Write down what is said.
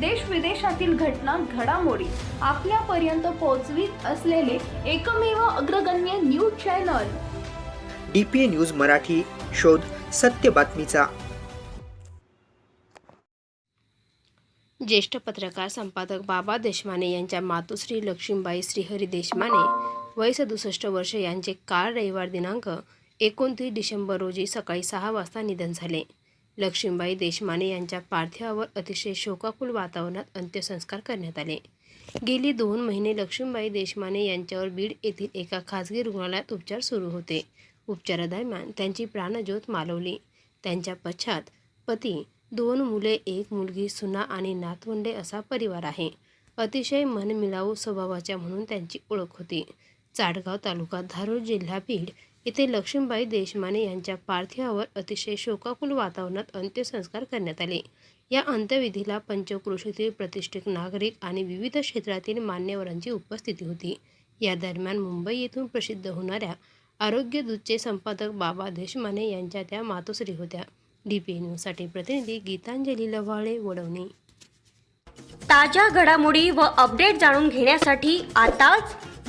देश विदेशातील घटना घडामोडी आपल्यापर्यंत पोहोचवीत असलेले एकमेव अग्रगण्य news channel. D P A news Marathi शोध सत्य बातमीचा. ज्येष्ठ पत्रकार संपादक बाबा देशमाने यांच्या मातोश्री लक्ष्मीबाई श्रीहरी देशमाने वय सदुसष्ट वर्ष यांचे काल रविवार दिनांक एकोणतीस डिसेंबर रोजी सकाळी सहा वाजता निधन झाले. लक्ष्मीबाई देशमाने यांच्या पार्थिवावर अतिशय शोकाकुल वातावरणात अंत्यसंस्कार करण्यात आले. गेली दोन महिने लक्ष्मीबाई देशमाने यांच्यावर बीड येथील एका खाजगी रुग्णालयात उपचार सुरू होते. उपचारादरम्यान त्यांची प्राणज्योत मालवली. त्यांच्या पश्चात पती दोन मुले एक मुलगी सुना आणि नातवंडे असा परिवार आहे. अतिशय मनमिळावू स्वभावाच्या म्हणून त्यांची ओळख होती. चाडगाव तालुका धारूर जिल्हा बीड येथे लक्ष्मीबाई देशमाने यांच्या पार्थिवावर अतिशय शोकाकुल वातावरणात अंत्यसंस्कार करण्यात आले. या अंत्यविधीला पंचक्रोशीतील प्रतिष्ठित नागरिक आणि विविध क्षेत्रातील मान्यवरांची उपस्थिती होती. या दरम्यान मुंबई येथून प्रसिद्ध होणाऱ्या आरोग्य दूतचे संपादक बाबा देशमाने यांच्या त्या मातोश्री होत्या. डी पी न्यूजसाठी प्रतिनिधी गीतांजली लव्हाळे वडवणी. ताज्या घडामोडी व अपडेट जाणून घेण्यासाठी आताच